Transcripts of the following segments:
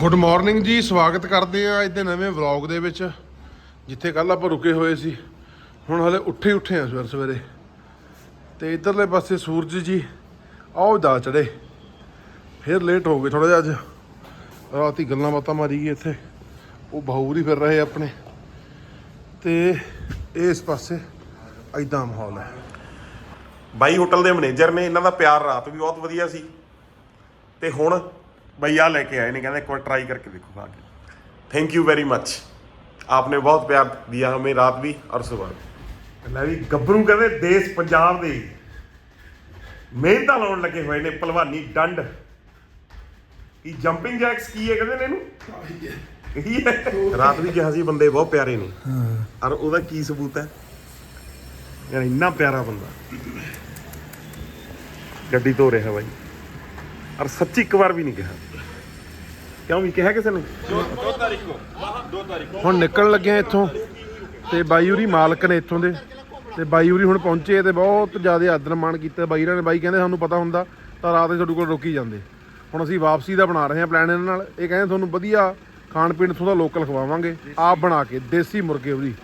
Good morning ਜੀ, ਸਵਾਗਤ ਕਰਦੇ ਆ ਅੱਜ ਦੇ ਨਵੇਂ ਵਲੌਗ ਦੇ ਵਿੱਚ, ਜਿੱਥੇ ਕੱਲ ਆਪਾਂ ਰੁਕੇ ਹੋਏ ਸੀ। ਹੁਣ ਹਲੇ ਉੱਠੇ ਹੀ ਉੱਠੇ ਆ ਸਵੇਰ ਸਵੇਰੇ। ਤੇ ਇਧਰਲੇ ਪਾਸੇ ਸੂਰਜ ਜੀ, ਆਓ ਜਾ ਚੜੇ ਫਿਰ ਲੇਟ ਹੋ ਗਏ ਥੋੜਾ ਜਿਹਾ ਅੱਜ। ਰਾਤੀ ਗੱਲਾਂ ਬਾਤਾਂ ਮਾਰੀ ਗਏ ਇੱਥੇ। ਉਹ ਬਹੂਰ ਫਿਰ ਰਹੇ ਆਪਣੇ। ਤੇ ਇਸ ਪਾਸੇ ਐਦਾਂ ਮਾਹੌਲ ਹੈ। ਬਾਈ ਹੋਟਲ ਦੇ ਮੈਨੇਜਰ ਨੇ, ਇਹਨਾਂ ਦਾ ਪਿਆਰ ਰਾਤ ਵੀ ਬਹੁਤ ਵਧੀਆ ਸੀ। ਤੇ ਹੁਣ ਬਈ ਆ ਲੈ ਕੇ ਆਏ ਨੇ ਕਹਿੰਦੇ ਇੱਕ ਵਾਰ ट्राई करके देखो खा के थैंक यू वेरी मच आपने बहुत प्यार दिया हमें रात भी और सुबह भी ਲੈ ਵੀ ਗੱਭਰੂ ਕਹਿੰਦੇ ਦੇਸ਼ ਪੰਜਾਬ ਦੇ ਮਿਹਨਤਾਂ ਲਾਉਣ ਲੱਗੇ ਹੋਏ ਨੇ ਪਹਿਲਵਾਨੀ ਡੰਡ ਕੀ ਜੰਪਿੰਗ ਜੈਕਸ ਕੀ ਹੈ ਕਹਿੰਦੇ ਨੇ ਇਹਨੂੰ ਕੀ ਹੈ ਰਾਤ ਵੀ ਕਿਹਾ ਸੀ ਬੰਦੇ ਬਹੁਤ ਪਿਆਰੇ ਨੇ ਔਰ ਉਹਦਾ ਕੀ ਸਬੂਤ ਹੈ ਯਾਰ ਇੰਨਾ ਪਿਆਰਾ ਬੰਦਾ ਗੱਡੀ ਧੋ ਰਿਹਾ ਬਾਈ ਔਰ ਸੱਚੀ ਇੱਕ ਵਾਰ ਵੀ ਨਹੀਂ ਕਿਹਾ। ਕਿਉਂ ਵੀ ਕਿਹਾ ਕਿਸੇ ਨੇ? ਹੁਣ ਨਿਕਲਣ ਲੱਗੇ ਆ ਇੱਥੋਂ ਤੇ ਬਾਈ ਉਰੀ ਮਾਲਕ ਨੇ ਇੱਥੋਂ ਦੇ ਤੇ ਬਾਈ ਉਰੀ ਹੁਣ ਪਹੁੰਚੇ ਤੇ ਬਹੁਤ ਜ਼ਿਆਦਾ ਆਦਰ ਮਾਣ ਕੀਤਾ। ਬਾਈ ਰਾਂ ਨੇ ਬਾਈ ਕਹਿੰਦੇ ਸਾਨੂੰ ਪਤਾ ਹੁੰਦਾ ਤਾਂ ਰਾਤ ਹੀ ਤੁਹਾਡੇ ਕੋਲ ਰੋਕੀ ਜਾਂਦੇ। ਹੁਣ ਅਸੀਂ ਵਾਪਸੀ ਦਾ ਬਣਾ ਰਹੇ ਹਾਂ ਪਲਾਨ ਇਹਨਾਂ ਨਾਲ। ਇਹ ਕਹਿੰਦੇ ਤੁਹਾਨੂੰ ਵਧੀਆ ਖਾਣ ਪੀਣ ਇੱਥੋਂ ਦਾ ਲੋਕਲ ਖਵਾਵਾਂਗੇ। ਆਪ ਬਣਾ ਕੇ, ਦੇਸੀ ਮੁਰਗੇ ਉਹਦੀ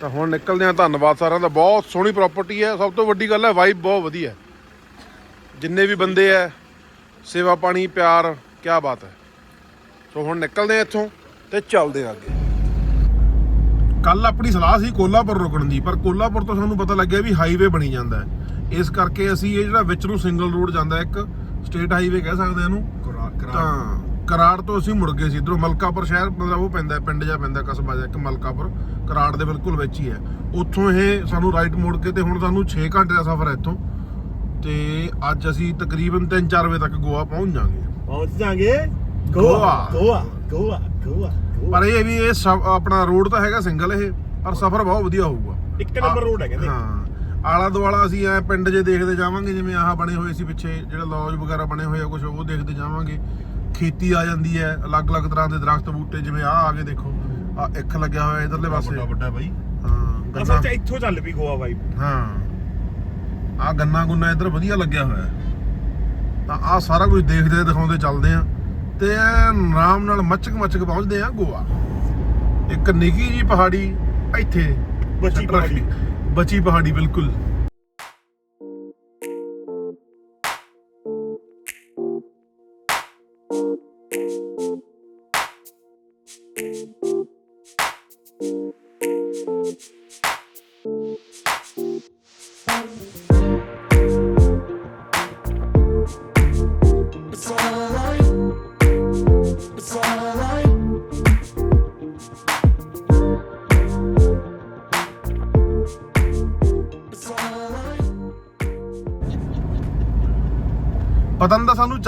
ਤਾਂ ਹੁਣ ਨਿਕਲਦੇ ਆ ਧੰਨਵਾਦ ਸਾਰਿਆਂ ਦਾ। ਬਹੁਤ ਸੋਹਣੀ ਪ੍ਰਾਪਰਟੀ ਹੈ। ਸਭ ਤੋਂ ਵੱਡੀ ਗੱਲ ਹੈ ਵਾਈਬ ਬਹੁਤ ਵਧੀਆ। ਜਿੰਨੇ ਵੀ ਬੰਦੇ ਹੈ ਸੇਵਾ ਪਾਣੀ ਪਿਆਰ ਕੀ ਬਾਤ ਹੈ। ਸੋ ਹੁਣ ਨਿਕਲਦੇ ਆ ਇੱਥੋਂ ਤੇ ਚੱਲਦੇ ਆ ਅੱਗੇ। ਕੱਲ ਆਪਣੀ ਸਲਾਹ ਸੀ ਕੋਲਾਪੁਰ ਰੁਕਣ ਦੀ ਪਰ ਕੋਲਾਪੁਰ ਤੋਂ ਸਾਨੂੰ ਪਤਾ ਲੱਗਿਆ ਵੀ ਹਾਈਵੇ ਬਣੀ ਜਾਂਦਾ ਹੈ। ਇਸ ਕਰਕੇ ਅਸੀਂ ਇਹ ਜਿਹੜਾ ਵਿੱਚ ਨੂੰ ਸਿੰਗਲ ਰੋਡ ਜਾਂਦਾ ਇੱਕ ਸਟੇਟ ਹਾਈਵੇ ਕਹਿ ਸਕਦੇ ਆ ਇਹਨੂੰ। ਤਾਂ ਕਰਾੜ ਤੋਂ ਅਸੀਂ ਮੁੜ ਗਏ ਸੀ ਇਧਰੋਂ। ਮਲਕਾਪੁਰ ਸ਼ਹਿਰ ਮਤਲਬ ਉਹ ਪੈਂਦਾ ਪਿੰਡ ਜਾਂ ਪੈਂਦਾ ਕਸਬਾ ਜਾਂ ਇੱਕ ਮਲਕਾਪੁਰ। ਕਰਾੜ ਦੇ ਬਿਲਕੁਲ ਵਿੱਚ ਹੀ ਹੈ। ਉੱਥੋਂ ਇਹ ਸਾਨੂੰ ਰਾਈਟ ਮੋੜ ਕੇ ਤੇ ਹੁਣ ਸਾਨੂੰ 6 ਘੰਟੇ ਦਾ ਸਫ਼ਰ ਹੈ ਇੱਥੋਂ। ਤੇ ਅੱਜ ਅਸੀਂ ਤਕਰੀਬਨ 3-4 ਵਜੇ ਤੱਕ ਗੋਆ ਪਹੁੰਚ ਜਾਾਂਗੇ ਪਹੁੰਚ ਜਾਾਂਗੇ ਗੋਆ। ਗੋਆ। ਗੋਆ ਗੋਆ ਪਰ ਇਹ ਵੀ ਇਹ ਆਪਣਾ ਰੋਡ ਤਾਂ ਹੈਗਾ ਸਿੰਗਲ ਇਹ ਪਰ ਸਫ਼ਰ ਬਹੁਤ ਵਧੀਆ ਹੋਊਗਾ। ਇੱਕ ਨੰਬਰ ਰੋਡ ਹੈ ਕਹਿੰਦੇ ਹਾਂ ਆਲਾ ਦੁਆਲਾ ਅਸੀਂ ਐ ਪਿੰਡ ਜੇ ਦੇਖਦੇ ਜਾਵਾਂਗੇ ਜਿਵੇਂ ਆਹ ਬਣੇ ਹੋਏ ਸੀ ਪਿੱਛੇ ਜਿਹੜਾ ਲੌਜ ਵਗੈਰਾ ਬਣੇ ਹੋਏ ਆ ਕੁਝ ਉਹ ਦੇਖਦੇ ਜਾਵਾਂਗੇ। ਖੇਤੀ ਆ ਜਾਂਦੀ ਹੈ ਅਲੱਗ-ਅਲੱਗ ਤਰ੍ਹਾਂ ਦੇ ਦਰਖਤ ਬੂਟੇ ਜਿਵੇਂ ਆਹ ਆ ਕੇ ਦੇਖੋ ਆ ਇੱਕ ਲੱਗਿਆ ਹੋਇਆ ਇਧਰਲੇ ਪਾਸੇ। ਵੱਡਾ ਵੱਡਾ ਬਾਈ। ਹਾਂ ਅਸਲ ਚ ਇੱਥੋਂ ਚੱਲ ਪਈ ਗੋਆ ਬਾਈ। ਹਾਂ। ਆ ਗੰਨਾ ਗੁੰਨਾ ਇਧਰ ਵਧੀਆ ਲੱਗਿਆ ਹੋਇਆ। ਤਾਂ ਆ ਸਾਰਾ ਕੁਝ ਦੇਖਦੇ ਦਿਖਾਉਂਦੇ ਚੱਲਦੇ ਆ ਤੇ ਆਰਾਮ ਨਾਲ ਮੱਚਕ ਮੱਚਕ ਪਹੁੰਚਦੇ ਆ ਗੋਆ। ਇੱਕ ਨਿੱਕੀ ਜੀ ਪਹਾੜੀ ਇੱਥੇ। ਬਚੀ ਰੱਖੀ। ਬਚੀ ਪਹਾੜੀ ਬਿਲਕੁਲ। It's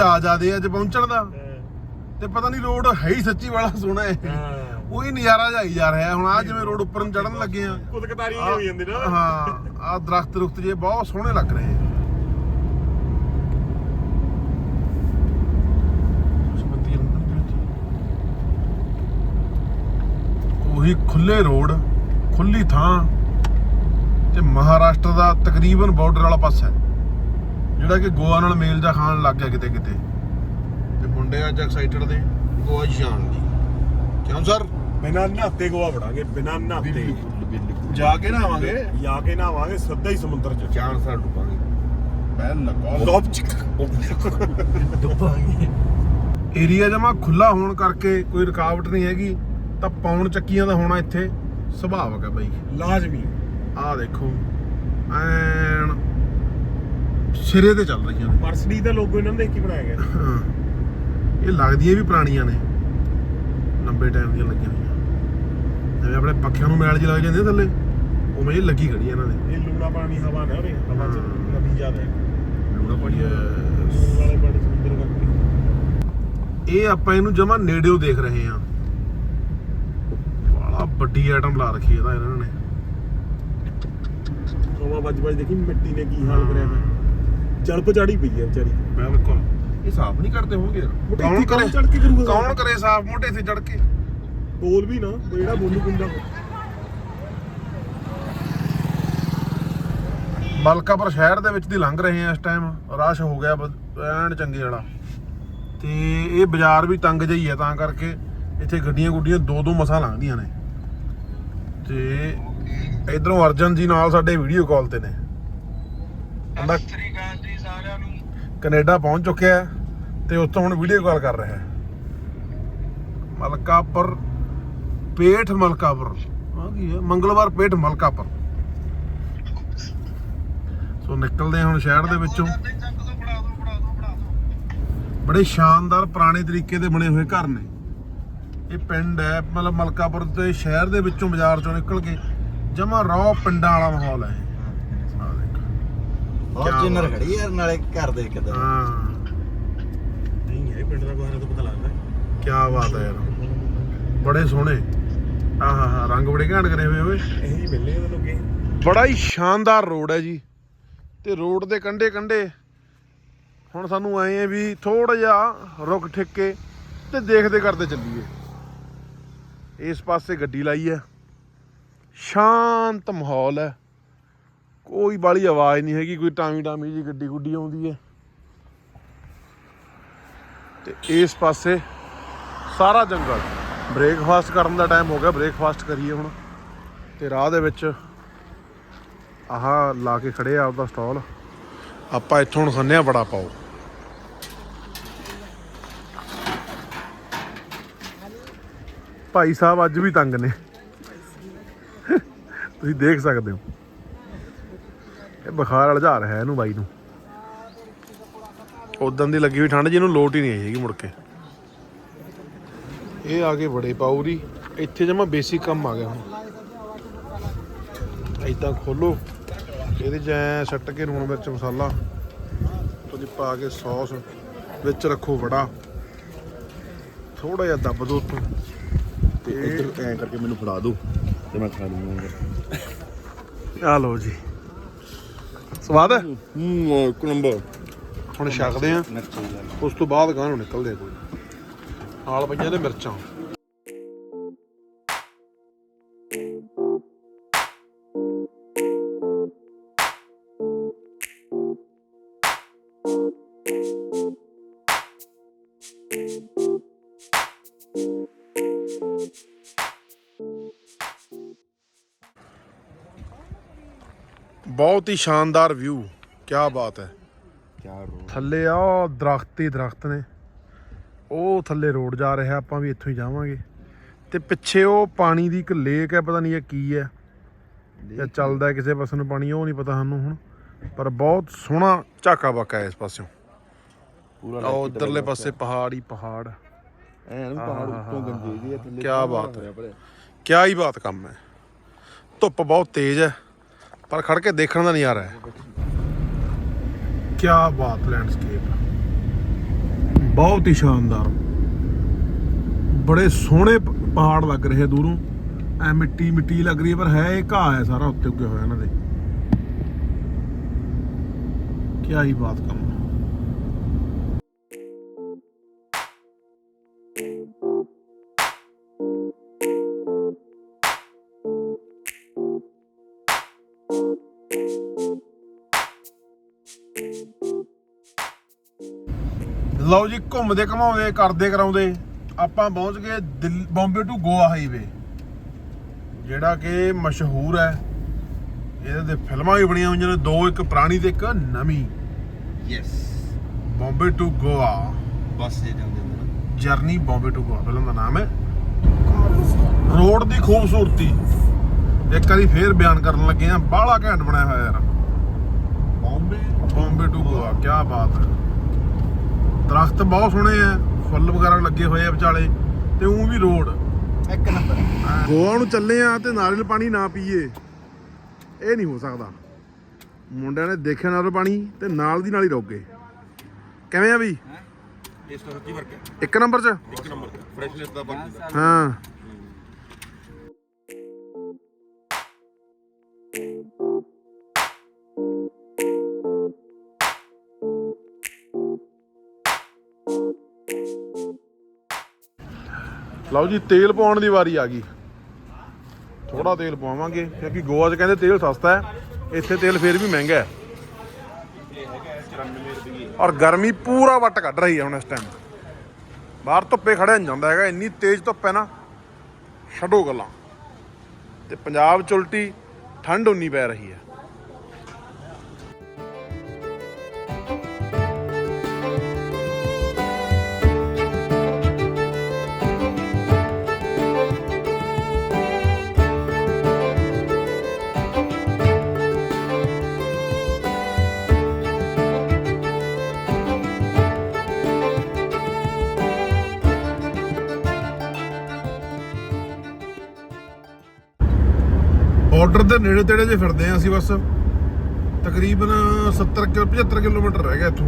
ਚਾਹ ਜਾਦੇ ਅੱਜ ਪਹੁੰਚਣ ਦਾ। ਤੇ ਪਤਾ ਨਹੀਂ ਰੋਡ ਹੈ ਹੀ ਸੱਚੀ ਵਾਲਾ ਸੋਹਣਾ ਹੈ ਹਾਂ। ਉਹੀ ਨਜ਼ਾਰਾ ਜਾਈ ਜਾ ਰਿਹਾ ਹੁਣ ਆ ਜਿਵੇਂ ਰੋਡ ਉੱਪਰ ਨੂੰ ਚੜਨ ਲੱਗੇ ਆ। ਕੁਦ ਕਤਾਰੀ ਆਹ- ਹੋ ਜਾਂਦੀ ਨਾ। ਹਾਂ ਆ ਦਰਖਤ ਰੁਖਤ ਜੇ ਬਹੁਤ ਸੋਹਣੇ ਲੱਗ ਰਹੇ ਆ। ਉਹੀ ਖੁੱਲੇ ਰੋਡ ਖੁੱਲੀ ਥਾਂ ਤੇ ਮਹਾਰਾਸ਼ਟਰ ਦਾ ਤਕਰੀਬਨ ਬਾਰਡਰ ਵਾਲਾ ਪਾਸਾ ਹੈ। ਜਿਹੜਾ ਕਿ ਗੋਆ ਨਾਲ ਮੇਲ ਜਾ ਖਾਣ ਲੱਗ ਗਿਆ ਕਿਤੇ ਕਿਤੇ। ਤੇ ਮੁੰਡੇ ਅੱਜ ਐਕਸਾਈਟਡ ਦੇ ਗੋਆ ਜਾਣ ਲਈ ਕਿਉਂ ਸਰ? ਬਿਨਾਂ ਨਹਾਤੇ ਗੋਆ ਵੜਾਂਗੇ ਬਿਨਾਂ ਨਹਾਤੇ। ਜਾ ਕੇ ਨਾ ਆਵਾਂਗੇ ਜਾ ਕੇ ਨਹਾਵਾਂਗੇ ਸਿੱਧਾ ਹੀ ਸਮੁੰਦਰ ਚ। ਚਾਰ ਸਾਲ ਡੁੱਬਾਂਗੇ। ਪਹਿਲ ਲਗਾਓ ਲੋਬ ਚਿਕ ਡੁੱਬਾਂਗੇ। ਏਰੀਆ ਜਮਾ ਖੁੱਲਾ ਹੋਣ ਕਰਕੇ ਕੋਈ ਰੁਕਾਵਟ ਨਹੀਂ ਹੈਗੀ ਤਾਂ ਪੌਣ ਚੱਕੀਆਂ ਦਾ ਹੋਣਾ ਇੱਥੇ ਸੁਭਾਵਕ ਹੈ ਬਾਈ। ਲਾਜ਼ਮੀ। ਆਹ ਦੇਖੋ ਐਨ ਸਿਰੇ ਤੇ ਚੱਲ ਰਹੀਆਂ ਨੇ। ਪਰਸਡੀ ਦਾ ਲੋਗੋ ਇਹਨਾਂ ਨੇ ਦੇਖ ਕੇ ਬਣਾਇਆ ਗਿਆ। ਹਾਂ। ਇਹ ਲੱਗਦੀਆਂ ਵੀ ਪੁਰਾਣੀਆਂ ਨੇ। ਲੰਬੇ ਟਾਈਮ ਦੀਆਂ ਲੱਗੀਆਂ ਹੋਈਆਂ। ਜਿਵੇਂ ਆਪਣੇ ਪੱਖਿਆਂ ਨੂੰ ਮੈਲ ਜੀ ਲੱਗ ਜਾਂਦੀ ਆ ਥੱਲੇ। ਉਵੇਂ ਇਹ ਲੱਗੀ ਖੜੀ ਆ ਇਹਨਾਂ ਦੇ। ਇਹ ਲੂਣਾ ਪਾਣੀ ਹਵਾ ਨਾ ਉਰੇ ਹਵਾ ਚ ਨਦੀ ਜ਼ਿਆਦਾ ਹੈ ਲੂਣਾ ਪਾਣੀ ਲੂਣ ਵਾਲੇ ਪਾਣੀ ਸਮੁੰਦਰ ਕਰਕੇ ਇਹ ਆਪਾਂ ਇਹਨੂੰ ਜਮਾ ਨੇੜਿਓਂ ਦੇਖ ਰਹੇ ਹਾਂ। ਬੜਾ ਵੱਡੀ ਆਈਟਮ ਲਾ ਰੱਖੀ ਇਹਦਾ ਇਹਨਾਂ ਨੇ। ਹਵਾ ਵੱਜ ਵੱਜ ਦੇਖੀ ਮਿੱਟੀ ਨੇ ਕੀ ਹਾਲ ਕਰਿਆ ਪਿਆ। ਜਲਪ ਚੜੀ ਪਈ ਹੈ ਵਿਚਾਰੀ। ਬਿਲਕੁਲ ਇਹ ਸਾਫ਼ ਨਹੀਂ ਕਰਦੇ ਮੋਟੇ ਕੌਣ ਇੱਥੇ ਕਰੇ ਕੌਣ ਚੜ੍ਹ ਕੇ ਕਰੂਗਾ? ਕੌਣ ਕਰੇ ਸਾਫ਼ ਮੋਟੇ ਇੱਥੇ ਚੜ ਕੇ? ਬੋਲ ਵੀ ਨਾ ਉਹ ਜਿਹੜਾ ਬੋਲੂ ਕੁੰਡਾ ਮਲਕਾਪੁਰ ਸ਼ਹਿਰ ਦੇ ਵਿੱਚ ਦੀ ਲੰਘ ਰਹੇ ਆ ਇਸ ਟਾਈਮ ਰਸ਼ ਹੋ ਗਿਆ ਬ- ਐਨ ਚੰਗੇ ਵਾਲਾ। ਤੇ ਇਹ ਬਾਜ਼ਾਰ ਵੀ ਤੰਗ ਜਈ ਹੈ ਤਾਂ ਕਰਕੇ ਇੱਥੇ ਗੱਡੀਆਂ ਗੁੱਡੀਆਂ ਦੋ ਦੋ ਮਸਾਂ ਲੰਘਦੀਆਂ ਨੇ। ਤੇ ਇਧਰੋਂ ਅਰਜਨ ਜੀ ਨਾਲ ਸਾਡੇ ਵੀਡੀਓ ਕਾਲ ਤੇ ਨੇ। ਕਹਿੰਦਾ ਕੈਨੇਡਾ ਪਹੁੰਚ ਚੁੱਕਿਆ ਹੈ ਤੇ ਉੱਥੋਂ ਹੁਣ ਵੀਡੀਓ ਕਾਲ ਕਰ ਰਿਹਾ ਹੈ। ਮਲਕਾਪੁਰ, ਪੇਠ ਮਲਕਾਪੁਰ। ਆ ਕੀ ਹੈ? ਮੰਗਲਵਾਰ ਪੇਠ ਮਲਕਾਪੁਰ। ਸੋ ਨਿਕਲਦੇ ਹਾਂ ਹੁਣ ਸ਼ਹਿਰ ਦੇ ਵਿੱਚੋਂ। ਬੜੇ ਸ਼ਾਨਦਾਰ ਪੁਰਾਣੇ ਤਰੀਕੇ ਦੇ ਬਣੇ ਹੋਏ ਘਰ ਨੇ। ਇਹ ਪਿੰਡ ਹੈ, ਮਤਲਬ ਮਲਕਾਪੁਰ ਦੇ ਸ਼ਹਿਰ ਦੇ ਵਿੱਚੋਂ ਬਾਜ਼ਾਰ ਚੋਂ ਨਿਕਲ ਕੇ ਜਮਾ ਰੌ ਪਿੰਡਾਂ ਵਾਲਾ ਮਾਹੌਲ ਹੈ ਇਹ। ਫੋਰਚੂਨਰ ਖੜੀ ਯਾਰ ਨਾਲੇ ਘਰ ਦੇ ਕਿਦਾਂ ਹਾਂ। ਨਹੀਂ ਹੈ ਪਿੰਡ ਦਾ ਨਾ ਤਾਂ ਪਤਾ ਲੱਗਦਾ। ਕੀ ਬਾਤ ਹੈ ਯਾਰ। ਬੜੇ ਸੋਹਣੇ। ਆਹਾ ਹਾ ਰੰਗ ਬੜੇ ਘੈਂਟ ਕਰੇ ਹੋਏ ਓਏ। ਇਹ ਹੀ ਮਿਲਨੇ ਉਹਦੇ ਲੋਕੇ। ਬੜਾ ਹੀ ਸ਼ਾਨਦਾਰ ਰੋਡ ਹੈ ਜੀ। ਤੇ ਰੋਡ ਦੇ ਕੰਢੇ ਕੰਢੇ ਹੁਣ ਸਾਨੂੰ ਐ ਹੈ ਵੀ ਥੋੜਾ ਜਿਹਾ ਰੁਕ ਠਿੱਕ ਤੇ ਦੇਖਦੇ ਕਰਦੇ ਚੱਲੀਏ। ਇਸ ਪਾਸੇ ਗੱਡੀ ਲਾਈ ਹੈ। ਸ਼ਾਂਤ ਮਾਹੌਲ ਹੈ। ਕੋਈ ਬਾਲੀ ਆਵਾਜ਼ ਨਹੀਂ ਹੈਗੀ, ਕੋਈ ਟਾਮੀ ਟਾਮੀ ਜੀ ਗੱਡੀ ਗੁੱਡੀ ਆਉਂਦੀ ਹੈ। ਤੇ ਇਸ ਪਾਸੇ ਸਾਰਾ ਜੰਗਲ। ਬ੍ਰੇਕਫਾਸਟ ਕਰਨ ਦਾ ਟਾਈਮ ਹੋ ਗਿਆ ਬ੍ਰੇਕਫਾਸਟ ਕਰੀਏ ਹੁਣ। ਤੇ ਰਾਹ ਦੇ ਵਿੱਚ ਆਹ ਲਾ ਕੇ ਖੜੇ ਆ ਆਪਦਾ ਸਟਾਲ ਆਪਾਂ ਇੱਥੋਂ ਹੁਣ ਖੰਨੇ ਆ ਬੜਾ ਪਾਓ। ਭਾਈ ਸਾਹਿਬ ਅੱਜ ਵੀ ਤੰਗ ਨੇ। ਤੁਸੀਂ ਦੇਖ ਸਕਦੇ ਹੋ। ਬੁਖਾਰ ਅਲਝਾ ਰਿਹਾ ਇਹਨੂੰ ਬਾਈ ਨੂੰ। ਉਦੋਂ ਦੀ ਲੱਗੀ ਹੋਈ ਠੰਡ ਜਿਹਨੂੰ ਲੋਟ ਹੀ ਨਹੀਂ ਆਈ ਹੈਗੀ ਮੁੜ ਕੇ। ਇਹ ਆ ਗਏ ਬੜੇ ਪਾਉਰੀ ਇੱਥੇ ਜਮਾ ਬੇਸਿਕ ਕੰਮ ਆ ਗਿਆ ਹੁਣ। ਇਦਾਂ ਖੋਲੋ। ਇਹਦੇ ਚ ਸੱਟ ਕੇ ਲੂਣ ਮਿਰਚ ਮਸਾਲਾ। ਉਹਦੀ ਪਾ ਕੇ ਸੌਸ ਵਿੱਚ ਰੱਖੋ ਵੜਾ। ਥੋੜਾ ਜਿਹਾ ਦੱਬ ਦੋ ਉੱਤੋਂ ਤੇ ਇੱਧਰ ਐਂ ਕਰਕੇ ਮੈਨੂੰ ਫੜਾ ਦਿਓ ਤੇ ਮੈਂ ਖਾ ਲੂੰਗਾ। ਆ ਲਓ ਜੀ। ਸਵਾਦ ਹੈ? ਹੂੰ ਇੱਕ ਨੰਬਰ ਹੁਣ ਛਕਦੇ ਆ ਉਸ ਤੋਂ ਬਾਅਦ ਗਾਂ ਨੂੰ ਨਿਕਲਦੇ ਆ ਕੋਈ। ਨਾਲ ਪਈਆਂ ਨੇ ਮਿਰਚਾਂ। ਬਹੁਤ ਹੀ ਸ਼ਾਨਦਾਰ ਵਿਊ ਕੀ ਬਾਤ ਹੈ। ਕੀ ਥੱਲੇ ਆ ਦਰਖਤ ਹੀ ਦਰਖਤ ਨੇ। ਉਹ ਥੱਲੇ ਰੋਡ ਜਾ ਰਿਹਾ ਆਪਾਂ ਵੀ ਇੱਥੋਂ ਹੀ ਜਾਵਾਂਗੇ। ਤੇ ਪਿੱਛੇ ਉਹ ਪਾਣੀ ਦੀ ਇੱਕ ਲੇਕ ਹੈ ਪਤਾ ਨਹੀਂ ਇਹ ਕੀ ਹੈ। ਜਾਂ ਚੱਲਦਾ ਕਿਸੇ ਪਾਸੇ ਨੂੰ ਪਾਣੀ ਉਹ ਨਹੀਂ ਪਤਾ ਸਾਨੂੰ ਹੁਣ। ਪਰ ਬਹੁਤ ਸੋਹਣਾ ਝਾਕਾ ਬਾਕਾ ਹੈ ਇਸ ਪਾਸਿਓਂ। ਪੂਰਾ ਉਹ ਉਧਰਲੇ ਪਾਸੇ ਪਹਾੜ ਹੀ ਪਹਾੜ। ਐਂ ਨੂੰ ਪਹਾੜ ਉੱਤੋਂ ਗੰਜੇ ਦੀ ਥੱਲੇ ਕਿਆ ਬਾਤ ਹੈ। ਕਿਆ ਹੀ ਬਾਤ ਕੰਮ ਹੈ। ਧੁੱਪ ਬਹੁਤ ਤੇਜ਼ ਹੈ। ਪਰ ਖੜ ਕੇ ਦੇਖਣ ਦਾ ਨਜ਼ਾਰਾ ਹੈ। ਕਿਆ ਬਾਤ ਲੈਂਡਸਕੇਪ। ਬਹੁਤ ਹੀ ਸ਼ਾਨਦਾਰ। ਬੜੇ ਸੋਹਣੇ ਪਹਾੜ ਲੱਗ ਰਹੇ ਦੂਰੋਂ। ਐ ਮਿੱਟੀ ਮਿੱਟੀ ਲੱਗ ਰਹੀ ਹੈ, ਪਰ ਹੈ ਇਹ ਘਾਹ ਹੈ ਸਾਰਾ ਉੱਤੇ ਉੱਗੇ ਹੋਇਆ ਇਹਨਾਂ ਦੇ। ਕਿਆ ਹੀ ਬਾਤ ਕੰਮ। ਲਓ ਜੀ ਘੁੰਮਦੇ ਘਮਾਉਂਦੇ ਕਰਦੇ ਕਰਾਉਂਦੇ। ਆਪਾਂ ਪਹੁੰਚ ਗਏ ਬੰਬੇ ਟੂ ਗੋਆ ਹਾਈਵੇ। ਜਿਹੜਾ ਕਿ ਮਸ਼ਹੂਰ ਹੈ। ਇਹਦੇ ਤੇ ਫਿਲਮਾਂ ਵੀ ਬਣੀਆਂ ਹੋਈਆਂ ਨੇ ਦੋ ਇੱਕ ਪੁਰਾਣੀ ਤੇ ਇੱਕ ਨਵੀਂ। Yes Bombay to Goa. ਬੱਸ ਜੇ ਜਾਂਦੇ ਹੁੰਦੇ journey Bombay to Goa film ਦਾ ਨਾਮ ਹੈ। ਰੋਡ ਦੀ ਖੂਬਸੂਰਤੀ। ਇੱਕ ਵਾਰੀ ਫੇਰ ਬਿਆਨ ਕਰਨ ਲੱਗੇ ਆ ਬਾਹਲਾ ਘੈਂਟ ਬਣਾਇਆ ਹੋਇਆ ਯਾਰ। ਬੰਬੇ ਬੰਬੇ ਟੂ ਗੋਆ ਕੀ ਬਾਤ ਹੈ। ਦਰਖਤ ਬਹੁਤ ਸੋਹਣੇ ਆ ਫੁੱਲ ਵਗੈਰਾ ਲੱਗੇ ਹੋਏ ਆ ਵਿਚਾਲੇ ਤੇ ਉਹ ਵੀ ਰੋਡ। ਇੱਕ ਨੰਬਰ। ਗੋਆ ਨੂੰ ਚੱਲੇ ਆ ਤੇ ਨਾਰੀਅਲ ਪਾਣੀ ਨਾ ਪੀਏ ਇਹ ਨਹੀਂ ਹੋ ਸਕਦਾ। ਮੁੰਡਿਆਂ ਨੇ ਦੇਖਿਆ ਨਾਰੀਅਲ ਪਾਣੀ ਤੇ ਨਾਲ ਦੀ ਨਾਲ ਹੀ ਰੁਕ ਗਏ। ਕਿਵੇਂ ਆ ਬਈ ਇਸ ਤੋਂ ਸੱਚੀ ਵਰਕ ਇੱਕ ਨੰਬਰ 'ਚ? ਇੱਕ ਨੰਬਰ ਫਰੈਸ਼ਨੈਸ ਦਾ ਬਾਕੀ ਹਾਂ। ਲਓ ਜੀ, ਤੇਲ ਪਾਉਣ ਦੀ ਵਾਰੀ ਆ ਗਈ। ਥੋੜਾ ਤੇਲ ਪਾਵਾਂਗੇ, ਕਿਉਂਕਿ ਗੋਆ 'ਚ ਕਹਿੰਦੇ ਤੇਲ ਸਸਤਾ ਹੈ, ਇੱਥੇ ਤੇਲ ਫੇਰ ਵੀ ਮਹਿੰਗਾ ਹੈ। ਔਰ ਗਰਮੀ ਪੂਰਾ ਵੱਟ ਕੱਢ ਰਹੀ ਹੈ ਹੁਣ ਇਸ ਟਾਈਮ ਬਾਹਰ ਧੁੱਪੇ ਖੜਿਆ ਨਹੀਂ ਜਾਂਦਾ ਹੈਗਾ, ਇੰਨੀ ਤੇਜ਼ ਧੁੱਪ ਹੈ ਨਾ। ਛੱਡੋ ਗੱਲਾਂ। ਤੇ ਪੰਜਾਬ ਚ ਉਲਟੀ, ਠੰਡ ਉਨੀ ਪੈ ਰਹੀ ਹੈ। ਬਾਰਡਰ ਦੇ ਨੇੜੇ ਤੇੜੇ ਜੇ ਫਿਰਦੇ ਆ ਅਸੀਂ ਬਸ, ਤਕਰੀਬਨ 70 ਕਿ 75 ਕਿਲੋਮੀਟਰ ਰਹਿ ਗਿਆ ਇੱਥੋਂ,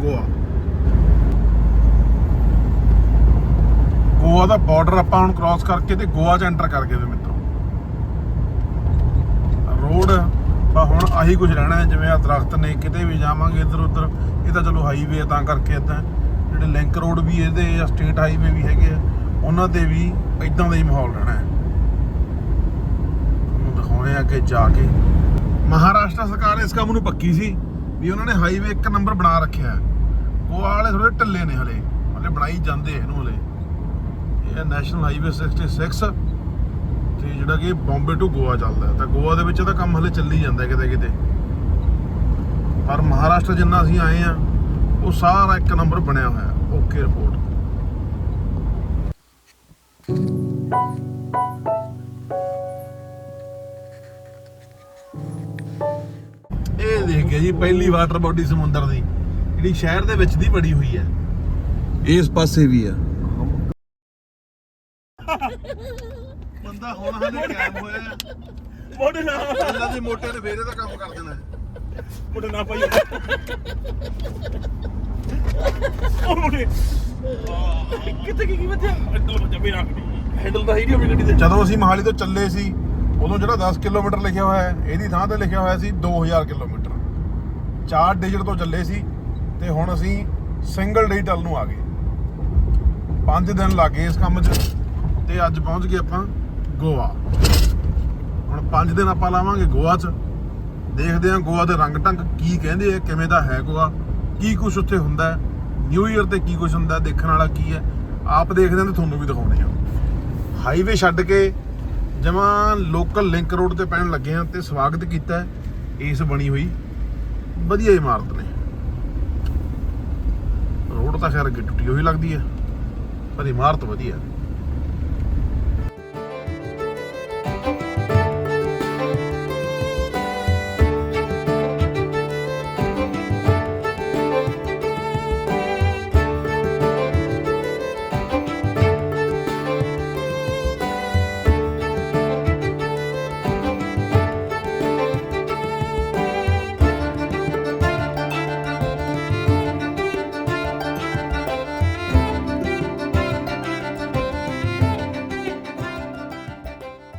ਗੋਆ। ਗੋਆ ਦਾ ਬਾਰਡਰ ਆਪਾਂ ਹੁਣ ਕ੍ਰਾਸ ਕਰਕੇ ਤੇ ਗੋਆ ਚ ਐਂਟਰ ਕਰ ਗਏ ਵੇ ਮਿੱਤਰੋ। ਰੋਡ ਬਾ ਹੁਣ ਆਹੀ ਕੁਝ ਰਹਿਣਾ ਹੈ, ਜਿਵੇਂ ਆ ਦਰਖਤ ਨੇ ਕਿਤੇ ਵੀ ਜਾਵਾਂਗੇ ਇੱਧਰ ਉੱਧਰ, ਇਹ ਤਾਂ ਚਲੋ ਹਾਈਵੇ ਤਾਂ ਕਰਕੇ ਇਦਾਂ। ਜਿਹੜੇ ਲਿੰਕ ਰੋਡ ਵੀ ਇਹਦੇ ਜਾਂ ਸਟੇਟ ਹਾਈਵੇ ਵੀ ਹੈਗੇ ਆ, ਉਹਨਾਂ ਤੇ ਵੀ ਇਦਾਂ ਦਾ ਹੀ ਮਾਹੌਲ ਰਹਿਣਾ ਹੈ। ਤੁਹਾਨੂੰ ਆ ਕਿ ਜਾ ਕੇ। ਮਹਾਰਾਸ਼ਟਰ ਸਰਕਾਰ ਇਸ ਕੰਮ ਨੂੰ ਪੱਕੀ ਸੀ ਵੀ ਉਹਨਾਂ ਨੇ ਹਾਈਵੇ ਇੱਕ ਨੰਬਰ ਬਣਾ ਰੱਖਿਆ ਹੈ। ਗੋਆ ਵਾਲੇ ਥੋੜੇ ਢਿੱਲੇ ਨੇ ਹਲੇ ਹਲੇ ਬਣਾਈ ਜਾਂਦੇ ਇਹਨੂੰ ਹਲੇ। ਇਹ ਨੈਸ਼ਨਲ ਹਾਈਵੇ 66 ਤੇ ਜਿਹੜਾ ਕਿ ਬੰਬੇ ਟੂ ਗੋਆ ਚੱਲਦਾ ਤਾਂ ਗੋਆ ਦੇ ਵਿੱਚ ਤਾਂ ਕੰਮ ਹਲੇ ਚੱਲੀ ਜਾਂਦਾ ਕਿਤੇ ਕਿਤੇ। ਪਰ ਮਹਾਰਾਸ਼ਟਰ ਜਿੰਨਾ ਅਸੀਂ ਆਏ ਆ ਉਹ ਸਾਰਾ ਇੱਕ ਨੰਬਰ ਬਣਿਆ ਹੋਇਆ ਓਕੇ ਰਿਪੋਰਟ ਜੀ ਪਹਿਲੀ ਵਾਟਰ ਬੋਡੀ ਸਮੁੰਦਰ ਦੀ ਜਿਹੜੀ ਸ਼ਹਿਰ ਦੇ ਵਿੱਚ ਦੀ ਬੜੀ ਹੋਈ ਹੈ। ਇਸ ਪਾਸੇ ਵੀ ਆ। ਬੰਦਾ ਹੁਣ ਹਲੇ ਕਾਇਮ ਹੋਇਆ। ਮੋਢੇ ਨਾ। ਇਹਨਾਂ ਦੇ ਮੋਟੇ ਨੇ ਫੇਰੇ ਦਾ ਕੰਮ ਕਰ ਦੇਣਾ। ਮੋਢੇ ਨਾ ਪਾਈ ਉਹ ਮੋਢੇ ਕਿੱਥੇ ਕੀ ਕੀ ਬੱਚਾ ਅੰਦਰ ਬੱਚਾ ਵੀ ਰੱਖ ਦੀ ਹੈਂਡਲ ਤਾਂ ਹੈ ਨਹੀਂ ਆਪਣੀ ਗੱਡੀ ਦੇ ਜਦੋਂ ਅਸੀਂ ਮਹਾਲੀ ਤੋਂ ਚੱਲੇ ਸੀ ਉਦੋਂ ਜਿਹੜਾ 10 ਕਿਲੋਮੀਟਰ ਲਿਖਿਆ ਹੋਇਆ ਹੈ ਇਹਦੀ ਥਾਂ ਤੇ ਲਿਖਿਆ ਹੋਇਆ ਸੀ 2000 ਕਿਲੋਮੀਟਰ। ਚਾਰ ਡਿਜ਼ਟ ਤੋਂ ਚੱਲੇ ਸੀ ਤੇ ਹੁਣ ਅਸੀਂ ਸਿੰਗਲ ਡਿਜਿਟਲ ਨੂੰ ਆ ਗਏ। 5 ਦਿਨ ਲੱਗੇ ਇਸ ਕੰਮ 'ਚ ਤੇ ਅੱਜ ਪਹੁੰਚ ਗਏ ਆਪਾਂ ਗੋਆ। ਹੁਣ 5 ਦਿਨ ਆਪਾਂ ਲਾਵਾਂਗੇ ਗੋਆ 'ਚ। ਦੇਖਦੇ ਹਾਂ ਗੋਆ ਦੇ ਰੰਗ ਢੰਗ ਕੀ ਕਹਿੰਦੇ ਆ, ਕਿਵੇਂ ਦਾ ਹੈ ਗੋਆ, ਕੀ ਕੁਝ ਉੱਥੇ ਹੁੰਦਾ ਨਿਊ ਈਅਰ ਤੇ ਕੀ ਕੁਝ ਹੁੰਦਾ ਦੇਖਣ ਵਾਲਾ ਕੀ ਹੈ, ਆਪ ਦੇਖਦੇ ਹਾਂ ਤੇ ਤੁਹਾਨੂੰ ਵੀ ਦਿਖਾਉਂਦੇ ਆ ਹਾਈਵੇ ਛੱਡ ਕੇ ਜਮਾ ਲੋਕਲ ਲਿੰਕ ਰੋਡ ਤੇ ਪੈਣ ਲੱਗੇ ਆ ਤੇ ਸਵਾਗਤ ਕੀਤਾ ਇਸ ਬਣੀ ਹੋਈ ਵਧੀਆ ਇਮਾਰਤ ਨੇ। ਰੋਡ ਤਾਂ ਖੈਰ ਅੱਗੇ ਟੁੱਟੀ ਹੋਈ ਲੱਗਦੀ ਹੈ ਪਰ ਇਮਾਰਤ ਵਧੀਆ।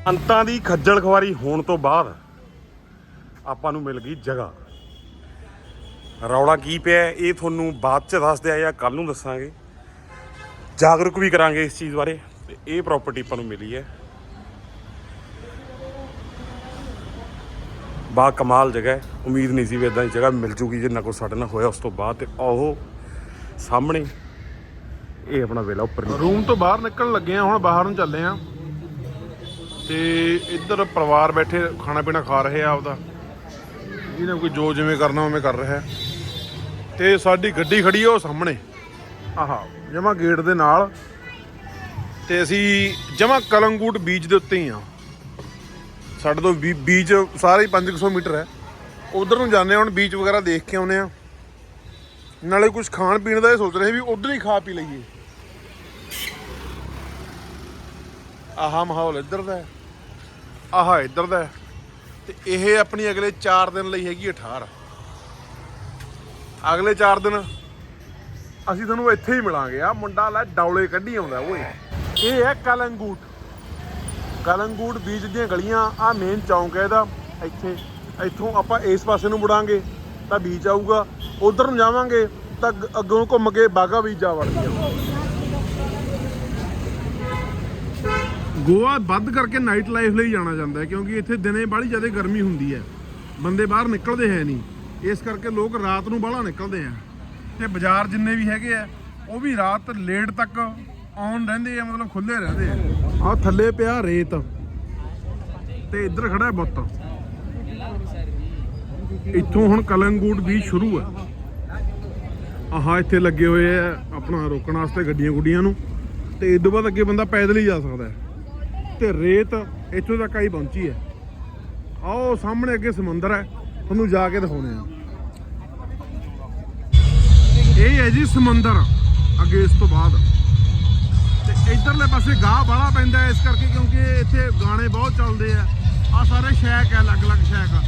ਅੰਤਾਂ ਦੀ ਖੱਜਲ ਖਵਾਰੀ ਹੋਣ ਤੋਂ ਬਾਅਦ ਆਪਾਂ ਨੂੰ ਮਿਲ ਗਈ ਜਗ੍ਹਾ। ਰੌਲਾ ਕੀ ਪਿਆ ਇਹ ਤੁਹਾਨੂੰ ਬਾਅਦ ਚ ਦੱਸਦੇ ਆ ਜਾਂ ਕੱਲ ਨੂੰ ਦੱਸਾਂਗੇ। ਜਾਗਰੂਕ ਵੀ ਕਰਾਂਗੇ ਇਸ ਚੀਜ਼ ਬਾਰੇ। ਤੇ ਇਹ ਪ੍ਰਾਪਰਟੀ ਆਪਾਂ ਨੂੰ ਮਿਲੀ ਹੈ। ਬਾ ਕਮਾਲ ਜਗ੍ਹਾ ਹੈ। ਉਮੀਦ ਨਹੀਂ ਸੀ ਵੀ ਇਦਾਂ ਦੀ ਜਗ੍ਹਾ ਮਿਲ ਜੂਗੀ, ਜਿੰਨਾ ਕੋ ਸਾਡੇ ਨਾਲ ਹੋਇਆ ਉਸ ਤੋਂ ਬਾਅਦ। ਤੇ ਉਹ ਸਾਹਮਣੇ ਇਹ ਆਪਣਾ ਵੇਲਾ ਉੱਪਰ ਰੂਮ ਤੋਂ ਬਾਹਰ ਨਿਕਲਣ ਲੱਗੇ ਆ ਹੁਣ ਬਾਹਰ ਨੂੰ ਚੱਲੇ ਆ ਤੇ ਇੱਧਰ ਪਰਿਵਾਰ ਬੈਠੇ, ਖਾਣਾ ਪੀਣਾ ਖਾ ਰਹੇ ਆ ਆਪਦਾ। ਜਿਹਨੇ ਕੋਈ ਜੋ ਜਿਵੇਂ ਕਰਨਾ ਉਵੇਂ ਕਰ ਰਿਹਾ। ਹੈ। ਤੇ ਸਾਡੀ ਗੱਡੀ ਖੜੀ ਆ ਉਹ ਸਾਹਮਣੇ। ਆਹਾ, ਜਮਾ ਗੇਟ ਦੇ ਨਾਲ। ਤੇ ਅਸੀਂ ਜਮਾ ਕਲੰਗੂਟ ਬੀਚ ਦੇ ਉੱਤੇ ਹੀ ਆ। ਸਾਡੇ ਤੋਂ ਬੀ- ਬੀਚ ਸਾਰੇ ਹੀ 500 ਮੀਟਰ ਹੈ। ਉਧਰ ਨੂੰ ਜਾਂਦੇ ਹਾਂ, ਹੁਣ ਬੀਚ ਵਗੈਰਾ ਦੇਖ ਕੇ ਆਉਨੇ ਆ ਨਾਲੇ ਕੁਝ ਖਾਣ ਪੀਣ ਦਾ ਇਹ ਸੋਚ ਰਹੇ ਵੀ ਉਧਰ ਹੀ ਖਾ ਪੀ ਲਈਏ। ਆਹਾ ਮਾਹੌਲ ਇੱਧਰ ਦਾ ਹੈ। ਆਹ ਇੱਧਰ ਦਾ ਹੈ। ਤੇ ਇਹ ਆਪਣੀ ਅਗਲੇ 4 ਦਿਨ ਲਈ ਹੈਗੀ ਹੈ ਠਾਰ ਅਗਲੇ 4 ਦਿਨ ਅਸੀਂ ਤੁਹਾਨੂੰ ਇੱਥੇ ਹੀ ਮਿਲਾਂਗੇ। ਆ ਮੁੰਡਾ ਲੈ ਡੌਲੇ ਕੱਢੀ ਆਉਂਦਾ ਓਏ। ਇਹ ਹੈ ਕਲੰਗੂਟ। ਕਲੰਗੂਟ ਬੀਚ ਦੀਆਂ ਗਲੀਆਂ ਆ ਮੇਨ ਚੌਂਕ ਹੈ ਇਹਦਾ। ਇੱਥੇ, ਇੱਥੋਂ ਆਪਾਂ ਇਸ ਪਾਸੇ ਨੂੰ ਮੁੜਾਂਗੇ, ਤਾਂ ਬੀਚ ਆਊਗਾ। ਉਧਰ ਨੂੰ ਜਾਵਾਂਗੇ, ਤਾਂ ਅੱਗੋਂ ਘੁੰਮ ਕੇ ਬਾਗਾ ਬੀਚ ਜਾ ਵੜਦੇ ਗੋਆ ਵੱਧ ਕਰਕੇ ਨਾਈਟ ਲਾਈਫ ਲਈ ਜਾਣਾ ਜਾਂਦਾ ਹੈ, ਕਿਉਂਕਿ ਇੱਥੇ ਦਿਨੇ ਬਾਹਲੀ ਜ਼ਿਆਦਾ ਗਰਮੀ ਹੁੰਦੀ ਹੈ। ਬੰਦੇ ਬਾਹਰ ਨਿਕਲਦੇ ਹੈ ਨਹੀਂ। ਇਸ ਕਰਕੇ ਲੋਕ ਰਾਤ ਨੂੰ ਬਾਹਲਾ ਨਿਕਲਦੇ ਆ। ਤੇ ਬਾਜ਼ਾਰ ਜਿੰਨੇ ਵੀ ਹੈਗੇ ਆ, ਉਹ ਵੀ ਰਾਤ ਲੇਟ ਤੱਕ ਆਨ ਰਹਿੰਦੇ ਆ, ਮਤਲਬ ਖੁੱਲੇ ਰਹਿੰਦੇ ਆ। ਆ ਥੱਲੇ ਪਿਆ ਰੇਤ। ਤੇ ਇੱਧਰ ਖੜਾ ਬੁੱਤ। ਇੱਥੋਂ ਹੁਣ ਕਲੰਗੂਟ ਵੀ ਸ਼ੁਰੂ ਹੈ। ਆਹ ਇੱਥੇ ਲੱਗੇ ਹੋਏ ਆ ਆਪਣਾ ਰੋਕਣ ਵਾਸਤੇ ਗੱਡੀਆਂ ਗੁੱਡੀਆਂ ਨੂੰ। ਤੇ ਇਸ ਤੋਂ ਬਾਅਦ ਅੱਗੇ ਬੰਦਾ ਪੈਦਲ ਹੀ ਜਾ ਸਕਦਾ ਹੈ। ਤੇ ਰੇਤ ਇੱਥੋਂ ਤੱਕ ਆਈ ਪਹੁੰਚੀ ਹੈ। ਆਓ, ਸਾਹਮਣੇ ਅੱਗੇ ਸਮੁੰਦਰ ਹੈ। ਤੁਹਾਨੂੰ ਜਾ ਕੇ ਦਿਖਾਉਣੇ ਆ ਇਹ ਹੈ ਜੀ ਸਮੁੰਦਰ, ਅੱਗੇ ਇਸ ਤੋਂ ਬਾਅਦ। ਤੇ ਇਧਰਲੇ ਪਾਸੇ ਗਾਹ ਬਾਲਾ ਪੈਂਦਾ ਇਸ ਕਰਕੇ ਕਿਉਂਕਿ ਇੱਥੇ ਗਾਣੇ ਬਹੁਤ ਚੱਲਦੇ ਆ। ਆ ਸਾਰੇ ਸ਼ੈਕ ਹੈ, ਅਲੱਗ-ਅਲੱਗ ਸ਼ੈਕ ਆ।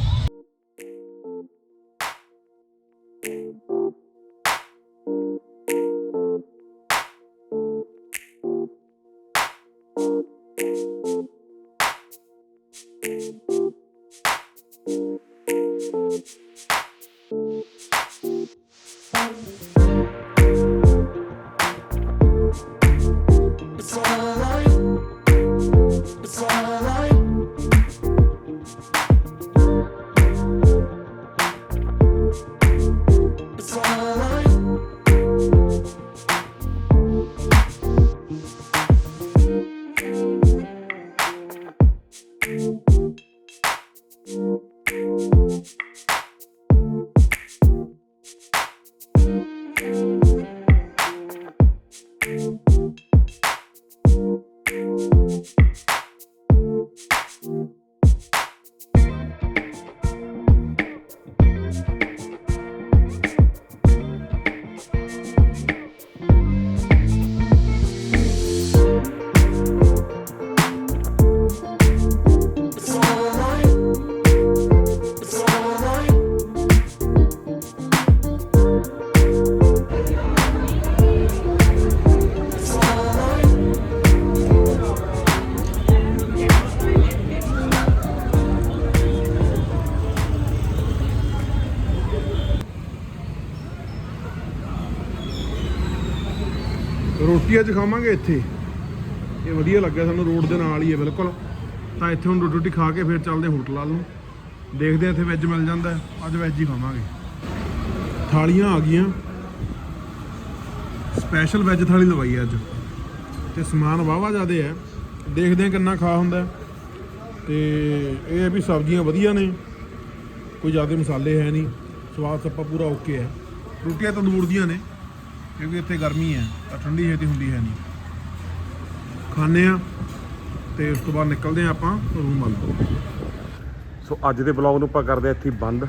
ਰੋਟੀ ਅੱਜ ਖਾਵਾਂਗੇ ਇੱਥੇ। ਇਹ ਵਧੀਆ ਲੱਗਿਆ ਸਾਨੂੰ ਰੋਡ ਦੇ ਨਾਲ ਹੀ ਹੈ ਬਿਲਕੁਲ। ਤਾਂ ਇੱਥੇ ਹੁਣ ਰੋਟੀ ਰੋਟੀ ਖਾ ਕੇ ਫਿਰ ਚੱਲਦੇ ਹੋਟਲ ਵੱਲ ਨੂੰ। ਦੇਖਦੇ ਹਾਂ ਇੱਥੇ ਵੈਜ ਮਿਲ ਜਾਂਦਾ ਅੱਜ ਵੈਜ ਹੀ ਖਾਵਾਂਗੇ। ਥਾਲੀਆਂ ਆ ਗਈਆਂ। ਸਪੈਸ਼ਲ ਵੈਜ ਥਾਲੀ ਲਵਾਈ ਹੈ ਅੱਜ। ਤੇ ਸਮਾਨ ਵਾਵਾ ਜ਼ਿਆਦੇ ਹੈ। ਦੇਖਦੇ ਹਾਂ ਕਿੰਨਾ ਖਾ ਹੁੰਦਾ ਹੈ। ਤੇ ਇਹ ਵੀ ਸਬਜ਼ੀਆਂ ਵਧੀਆ ਨੇ। ਕੋਈ ਜ਼ਿਆਦਾ ਮਸਾਲੇ ਹੈ ਨਹੀਂ। ਸਵਾਦ ਸੱਪਾ ਪੂਰਾ ਓਕੇ ਹੈ। ਰੋਟੀਆਂ ਤੰਦੂਰ ਦੀਆਂ ਨੇ। ਕਿਉਂਕਿ ਇੱਥੇ ਗਰਮੀ ਹੈ, ਤਾਂ ਠੰਡੀ ਛੇਤੀ ਹੁੰਦੀ ਹੈ ਨਹੀਂ। ਖਾਣੇ ਆ ਤੇ ਉਸ ਤੋਂ ਬਾਅਦ ਨਿਕਲਦੇ ਆ ਆਪਾਂ ਰੂਮ ਵੱਲ। ਸੋ ਅੱਜ ਦੇ ਬਲੌਗ ਨੂੰ ਆਪਾਂ ਕਰਦੇ ਹਾਂ ਇੱਥੇ ਬੰਦ।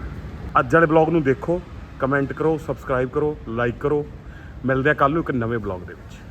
ਅੱਜ ਵਾਲੇ ਬਲੌਗ ਨੂੰ ਦੇਖੋ ਕਮੈਂਟ ਕਰੋ ਸਬਸਕ੍ਰਾਈਬ ਕਰੋ ਲਾਈਕ ਕਰੋ। ਮਿਲਦੇ ਆ ਕੱਲ ਨੂੰ ਇੱਕ ਨਵੇਂ ਬਲੌਗ ਦੇ ਵਿੱਚ।